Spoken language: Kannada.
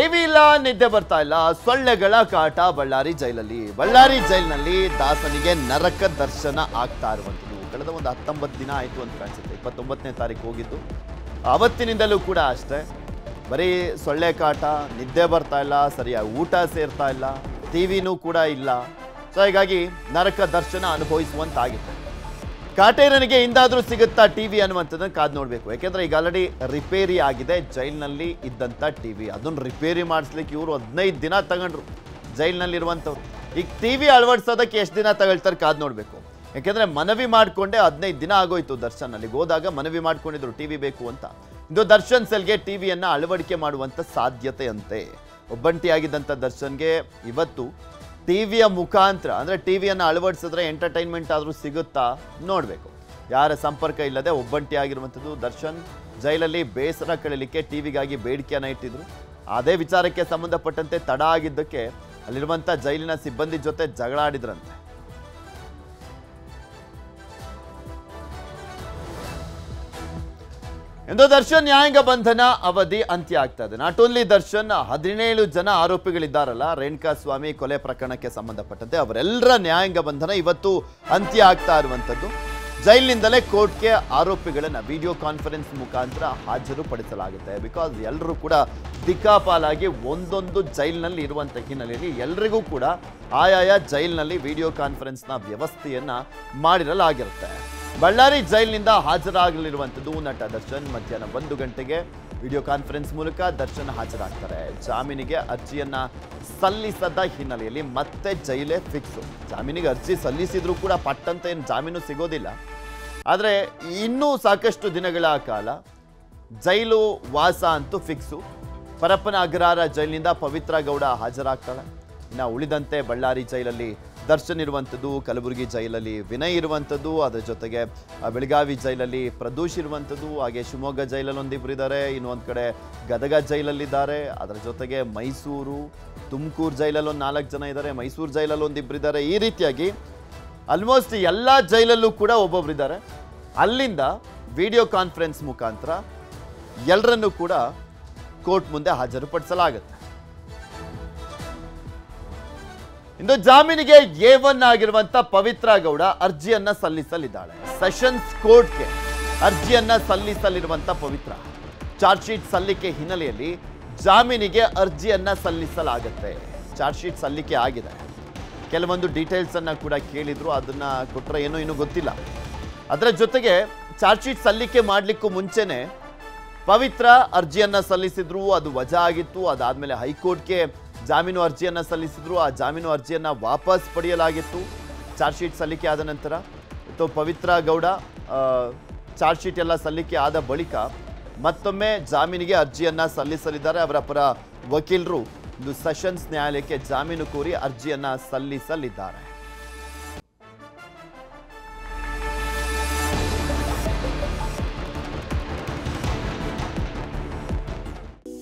ಟಿವಿ ಇಲ್ಲ ನಿದ್ದೆ ಬರ್ತಾ ಇಲ್ಲ. ಸೊಳ್ಳೆಗಳ ಕಾಟ ಬಳ್ಳಾರಿ ಜೈಲಲ್ಲಿ. ಬಳ್ಳಾರಿ ಜೈಲಿನಲ್ಲಿ ದಾಸನಿಗೆ ನರಕ ದರ್ಶನ ಆಗ್ತಾ ಇರುವಂಥದ್ದು. ಕಳೆದ ಒಂದು ಹತ್ತೊಂಬತ್ತು ದಿನ ಆಯಿತು ಅಂತ ಕಾಣಿಸುತ್ತೆ. ಇಪ್ಪತ್ತೊಂಬತ್ತನೇ ತಾರೀಕು ಹೋಗಿದ್ದು. ಅವತ್ತಿನಿಂದಲೂ ಕೂಡ ಅಷ್ಟೇ. ಬರೀ ಸೊಳ್ಳೆ ಕಾಟ, ನಿದ್ದೆ ಬರ್ತಾ ಇಲ್ಲ, ಸರಿಯಾಗಿ ಊಟ ಸೇರ್ತಾ ಇಲ್ಲ ಟಿವಿನೂ ಕೂಡ ಇಲ್ಲ. ಸೊ ಹೀಗಾಗಿ ನರಕ ದರ್ಶನ ಅನುಭವಿಸುವಂತಾಗಿದೆ. ಕಾಟೇರನಿಗೆ ಇಂದಾದರೂ ಸಿಗುತ್ತಾ ಟಿವಿ ಅನ್ನುವಂಥದ್ದನ್ನು ಕಾದು ನೋಡಬೇಕು. ಯಾಕೆಂದ್ರೆ ಈಗ ಆಲ್ರೆಡಿ ರಿಪೇರಿ ಆಗಿದೆ. ಜೈಲಿನಲ್ಲಿ ಇದ್ದಂಥ ಟಿವಿ. ಅದನ್ನು ರಿಪೇರಿ ಮಾಡಿಸ್ಲಿಕ್ಕೆ ಇವರು ಹದಿನೈದು ದಿನ ತಗೊಂಡ್ರು. ಜೈಲಿನಲ್ಲಿರುವಂಥವ್ರು. ಈಗ ಟಿವಿ ಅಳವಡಿಸೋದಕ್ಕೆ ಎಷ್ಟು ದಿನ ತಗೊಳ್ತಾರೆ ಕಾದು ನೋಡಬೇಕು. ಯಾಕೆಂದ್ರೆ ಮನವಿ ಮಾಡಿಕೊಂಡೆ ಹದಿನೈದು ದಿನ ಆಗೋಯ್ತು ದರ್ಶನ್ ಅಲ್ಲಿಗೆ ಹೋದಾಗ ಮನವಿ ಮಾಡ್ಕೊಂಡಿದ್ರು ಟಿವಿ ಬೇಕು ಅಂತ. ಇದು ದರ್ಶನ್ ಸೆಲ್ಗೆ ಟಿವಿಯನ್ನು ಅಳವಡಿಕೆ ಮಾಡುವಂತ ಸಾಧ್ಯತೆಯಂತೆ. ಒಬ್ಬಂಟಿಯಾಗಿದ್ದಂಥ ದರ್ಶನ್ಗೆ ಇವತ್ತು ಟಿವಿಯ ಮುಖಾಂತರ, ಅಂದ್ರೆ ಟಿವಿಯನ್ನು ಅಳವಡಿಸಿದ್ರೆ ಎಂಟರ್ಟೈನ್ಮೆಂಟ್ ಆದರೂ ಸಿಗುತ್ತಾ? ನೋಡಬೇಕು. ಯಾರ ಸಂಪರ್ಕ ಇಲ್ಲದೆ ಒಬ್ಬಂಟಿಯಾಗಿರುವಂಥದ್ದು ದರ್ಶನ್, ಜೈಲಲ್ಲಿ ಬೇಸರ ಕಳೀಲಿಕ್ಕೆ ಟಿವಿಗಾಗಿ ಬೇಡಿಕೆಯನ್ನು ಇಟ್ಟಿದ್ರು. ಅದೇ ವಿಚಾರಕ್ಕೆ ಸಂಬಂಧಪಟ್ಟಂತೆ ತಡ ಆಗಿದ್ದಕ್ಕೆ ಅಲ್ಲಿರುವಂಥ ಜೈಲಿನ ಸಿಬ್ಬಂದಿ ಜೊತೆ ಜಗಳ ಆಡಿದ್ರಂತೆ ಇಂದು ದರ್ಶನ್ ನ್ಯಾಯಾಂಗ ಬಂಧನ ಅವಧಿ ಅಂತ್ಯ ಆಗ್ತಾ ಇದೆ ನಾಟ್ ಓನ್ಲಿ ದರ್ಶನ್, ಹದಿನೇಳು ಜನ ಆರೋಪಿಗಳಿದ್ದಾರಲ್ಲ. ರೇಣುಕಾ ಸ್ವಾಮಿ ಕೊಲೆ ಪ್ರಕರಣಕ್ಕೆ ಸಂಬಂಧಪಟ್ಟಂತೆ ಅವರೆಲ್ಲರ ನ್ಯಾಯಾಂಗ ಬಂಧನ ಇವತ್ತು ಅಂತ್ಯ ಆಗ್ತಾ ಇರುವಂಥದ್ದು. ಜೈಲಿನಿಂದಲೇ ಕೋರ್ಟ್ಗೆ ಆರೋಪಿಗಳನ್ನು ವಿಡಿಯೋ ಕಾನ್ಫರೆನ್ಸ್ ಮುಖಾಂತರ ಹಾಜರುಪಡಿಸಲಾಗುತ್ತೆ. ಬಿಕಾಸ್ ಎಲ್ಲರೂ ಕೂಡ ದಿಕ್ಕಾಪಾಲಾಗಿ ಒಂದೊಂದು ಜೈಲಿನಲ್ಲಿ ಇರುವಂಥ ಹಿನ್ನೆಲೆಯಲ್ಲಿ ಎಲ್ರಿಗೂ ಕೂಡ ಆಯಾಯ ಜೈಲಿನಲ್ಲಿ ವಿಡಿಯೋ ಕಾನ್ಫರೆನ್ಸ್ನ ವ್ಯವಸ್ಥೆಯನ್ನ ಮಾಡಿರಲಾಗಿರುತ್ತೆ. ಬಳ್ಳಾರಿ ಜೈಲಿನಿಂದ ಹಾಜರಾಗಲಿರುವಂಥದ್ದು ನಟ ದರ್ಶನ್ ಮಧ್ಯಾಹ್ನ ಒಂದು ಗಂಟೆಗೆ ವಿಡಿಯೋ ಕಾನ್ಫರೆನ್ಸ್ ಮೂಲಕ ದರ್ಶನ್ ಹಾಜರಾಗ್ತಾರೆ. ಜಾಮೀನಿಗೆ ಅರ್ಜಿಯನ್ನ ಸಲ್ಲಿಸದ ಹಿನ್ನೆಲೆಯಲ್ಲಿ ಮತ್ತೆ ಜೈಲೇ ಫಿಕ್ಸು. ಜಾಮೀನಿಗೆ ಅರ್ಜಿ ಸಲ್ಲಿಸಿದ್ರೂ ಕೂಡ ಪಟ್ಟಂತ ಏನು ಜಾಮೀನು ಸಿಗೋದಿಲ್ಲ. ಆದರೆ ಇನ್ನೂ ಸಾಕಷ್ಟು ದಿನಗಳ ಕಾಲ ಜೈಲು ವಾಸ ಅಂತೂ ಫಿಕ್ಸು. ಪರಪ್ಪನ ಅಗ್ರಹಾರ ಜೈಲಿನಿಂದ ಪವಿತ್ರ ಗೌಡ ಹಾಜರಾಗ್ತಾಳೆ. ಇನ್ನು ಉಳಿದಂತೆ ಬಳ್ಳಾರಿ ಜೈಲಲ್ಲಿ ದರ್ಶನ್ ಇರುವಂಥದ್ದು, ಕಲಬುರಗಿ ಜೈಲಲ್ಲಿ ವಿನಯ್ ಇರುವಂಥದ್ದು, ಅದರ ಜೊತೆಗೆ ಬೆಳಗಾವಿ ಜೈಲಲ್ಲಿ ಪ್ರದೂಷ್ ಇರುವಂಥದ್ದು, ಹಾಗೆ ಶಿವಮೊಗ್ಗ ಜೈಲಲ್ಲಿ ಒಂದಿಬ್ರು ಇದ್ದಾರೆ ಇನ್ನೊಂದು ಕಡೆ ಗದಗ ಜೈಲಲ್ಲಿದ್ದಾರೆ, ಅದರ ಜೊತೆಗೆ ಮೈಸೂರು, ತುಮಕೂರು ಜೈಲಲ್ಲಿ ಒಂದು ನಾಲ್ಕು ಜನ ಇದ್ದಾರೆ ಮೈಸೂರು ಜೈಲಲ್ಲಿ ಒಂದಿಬ್ರು ಇದ್ದಾರೆ ಈ ರೀತಿಯಾಗಿ ಆಲ್ಮೋಸ್ಟ್ ಎಲ್ಲ ಜೈಲಲ್ಲೂ ಕೂಡ ಒಬ್ಬೊಬ್ರು ಇದ್ದಾರೆ ಅಲ್ಲಿಂದ ವಿಡಿಯೋ ಕಾನ್ಫರೆನ್ಸ್ ಮುಖಾಂತರ ಎಲ್ಲರನ್ನೂ ಕೂಡ ಕೋರ್ಟ್ ಮುಂದೆ ಹಾಜರುಪಡಿಸಲಾಗುತ್ತೆ. ಇನ್ನು ಜಾಮೀನಿಗೆ ಎ ಒನ್ ಆಗಿರುವಂತ ಪವಿತ್ರ ಗೌಡ ಅರ್ಜಿಯನ್ನ ಸಲ್ಲಿಸಲಿದ್ದಾಳೆ. ಸೆಷನ್ಸ್ ಕೋರ್ಟ್ಗೆ ಅರ್ಜಿಯನ್ನ ಸಲ್ಲಿಸಲಿರುವಂತ ಪವಿತ್ರ. ಚಾರ್ಜ್ ಶೀಟ್ ಸಲ್ಲಿಕೆ ಹಿನ್ನೆಲೆಯಲ್ಲಿ ಜಾಮೀನಿಗೆ ಅರ್ಜಿಯನ್ನ ಸಲ್ಲಿಸಲಾಗುತ್ತೆ. ಚಾರ್ಜ್ ಶೀಟ್ ಸಲ್ಲಿಕೆ ಆಗಿದೆ. ಕೆಲವೊಂದು ಡೀಟೇಲ್ಸ್ ಅನ್ನ ಕೂಡ ಕೇಳಿದ್ರು, ಅದನ್ನ ಕೊಟ್ಟರೆ ಏನೋ ಇನ್ನೂ ಗೊತ್ತಿಲ್ಲ. ಅದರ ಜೊತೆಗೆ ಚಾರ್ಜ್ ಶೀಟ್ ಸಲ್ಲಿಕೆ ಮಾಡಲಿಕ್ಕೂ ಮುಂಚೆನೆ ಪವಿತ್ರ ಅರ್ಜಿಯನ್ನ ಸಲ್ಲಿಸಿದ್ರು ಅದು ವಜಾ ಆಗಿತ್ತು, ಅದಾದ್ಮೇಲೆ ಹೈಕೋರ್ಟ್ಗೆ ಜಾಮೀನು ಅರ್ಜಿಯನ್ನು ಸಲ್ಲಿಸಿದ್ರು. ಆ ಜಾಮೀನು ಅರ್ಜಿಯನ್ನು ವಾಪಸ್ ಪಡೆಯಲಾಗಿತ್ತು. ಚಾರ್ಜ್ ಶೀಟ್ ಸಲ್ಲಿಕೆ ಆದ ನಂತರ ಮತ್ತು ಪವಿತ್ರ ಗೌಡ ಚಾರ್ಜ್ ಶೀಟ್ ಎಲ್ಲ ಸಲ್ಲಿಕೆ ಆದ ಬಳಿಕ ಮತ್ತೊಮ್ಮೆ ಜಾಮೀನಿಗೆ ಅರ್ಜಿಯನ್ನು ಸಲ್ಲಿಸಲಿದ್ದಾರೆ. ಅವರ ಪರ ವಕೀಲರು ಇಂದು ಸೆಷನ್ಸ್ ನ್ಯಾಯಾಲಯಕ್ಕೆ ಜಾಮೀನು ಕೋರಿ ಅರ್ಜಿಯನ್ನು ಸಲ್ಲಿಸಲಿದ್ದಾರೆ.